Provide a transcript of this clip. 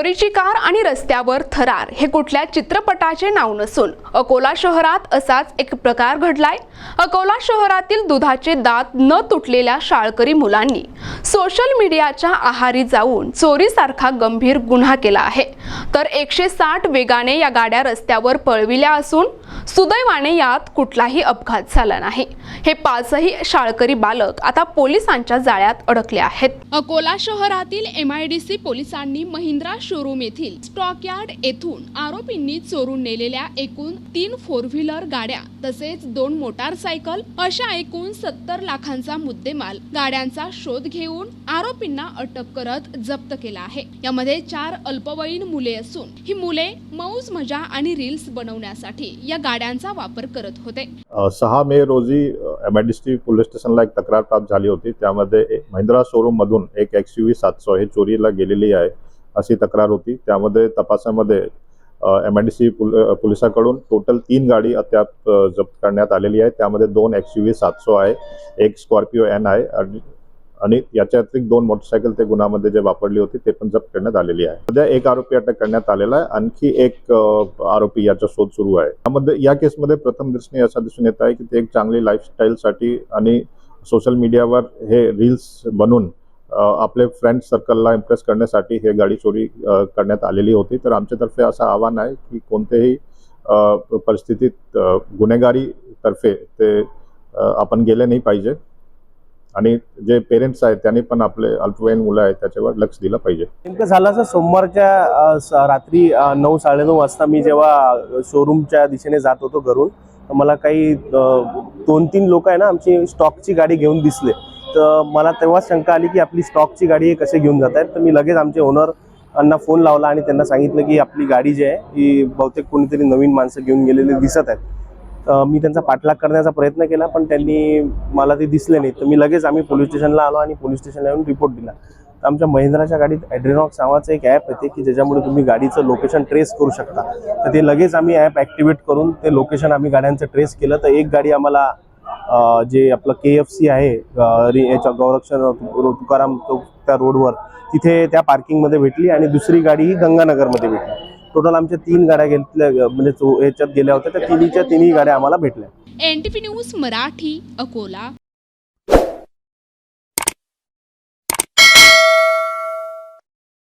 चोरीची कार आणि रस्त्यावर थरार. हे कुठल्या चित्रपटाचे नाव नसून अकोला शहरात असाच एक प्रकार घडलाय. अकोला शहरातील दुधाचे दात न तुटलेल्या शाळकरी मुलांनी सोशल मीडियाच्या आहारी जाऊन चोरीसारखा गंभीर गुन्हा केला आहे. तर एकशे साठ वेगाने या गाड्या रस्त्यावर पळविल्या असून सुदैवाने यात कुठलाही अपघात झाला नाही. हे पाचही शाळकरी बालक आता पोलिसांच्या जाळ्यात अडकले आहेत. अकोला शहरातील एम आय डी सी पोलिसांनी महिंद्रा शोरूम येथील स्टॉक यार्ड येथून आरोपींनी चोरून नेलेल्या एकूण तीन फोर व्हीलर गाड्या तसेच दोन मोटारसायकल अशा एकूण सत्तर लाखांचा मुद्देमाल गाड्यांचा शोध घेऊन आरोपींना अटक करत जप्त केला आहे. यामध्ये चार अल्पवयीन मुली असून ही मुले मौज मजा आणि रील्स बनवण्यासाठी या गाड्यांचा वापर करत होते. सहा मे रोजी M I D C police स्टेशनला एक तक्रार प्राप्त झाली होती. त्यामध्ये एक महिंद्रा शोरूममधून एक एक्स यू व्ही सातशे हे चोरीला गेलेली आहे अशी तक्रार होती. त्यामध्ये तपासामध्ये एम आय डी सी पोलिसाकडून टोटल तीन गाडी अद्याप जप्त करण्यात आलेली आहे. त्यामध्ये दोन एक्स यू व्ही सातशे आहे एक स्कॉर्पिओ एन आहे आणि- याच्या अतिरिक्त दोन मोटरसायकल ते गुन्ह्यामध्ये जे वापरली होती ते पण जप्त करण्यात आलेली आहे. सध्या एक आरोपी अटक करण्यात आलेला आहे. आणखी एक आरोपी याचा शोध सुरू आहे. त्यामध्ये या केसमध्ये प्रथम दृष्टीने असं दिसून येत आहे की ते एक चांगली लाईफस्टाईलसाठी आणि सोशल मीडियावर हे रील्स बनवून आपले फ्रेंड सर्कलला इम्प्रेस करण्यासाठी हे गाडी चोरी करण्यात आलेली होती. तर आमच्यातर्फे असं आव्हान आहे की कोणतेही परिस्थितीत गुन्हेगारी तर्फे ते आपण गेले नाही पाहिजे. आणि जे पेरेंट्स आहेत त्यांनी पण आपले अल्पवयीन मुलं आहेत त्याच्यावर लक्ष दिलं पाहिजे. नेमकं झालं असं सोमवारच्या स- रात्री नऊ साडेनऊ वाजता मी जेव्हा शोरूमच्या दिशेने जात होतो घरून तर मला काही दोन तीन लोक आहे ना आमची स्टॉकची गाडी घेऊन दिसले. तर मला तेव्हा शंका आली की आपली स्टॉकची गाडी कसे घेऊन जात आहेत तर मी लगेच आमचे ओनर यांना फोन लावला आणि त्यांना सांगितलं की आपली गाडी जी आहे ही बहुतेक कोणीतरी नवीन माणसं घेऊन गेलेले दिसत आहेत. मी त्यांचा पाठलाग करण्याचा प्रयत्न केला पण त्यांनी मला ते दिसले नाही. तर मी लगेच आम्ही पोलीस स्टेशनला आलो आणि पोलीस स्टेशनला येऊन रिपोर्ट दिला. तर आमच्या महिंद्राच्या गाडीत ॲड्रेनॉक्स नावाचं एक ॲप येते की ज्याच्यामुळे तुम्ही गाडीचं लोकेशन ट्रेस करू शकता. तर ते लगेच आम्ही ॲप ॲक्टिवेट करून ते लोकेशन आम्ही गाड्यांचं ट्रेस केलं. तर एक गाडी आम्हाला जे आपलं के एफ सी आहे याच्या गौरक्षण तुकाराम चौक त्या रोडवर तिथे त्या पार्किंगमध्ये भेटली आणि दुसरी गाडी ही गंगानगरमध्ये भेटली. टोटल आमच्या तीन गाड्या घेतल्या म्हणजे याच्यात गेल्या होत्या त्या तिन्हीच्या तिन्ही गाड्या आम्हाला भेटल्या. N T P news Marathi Akola.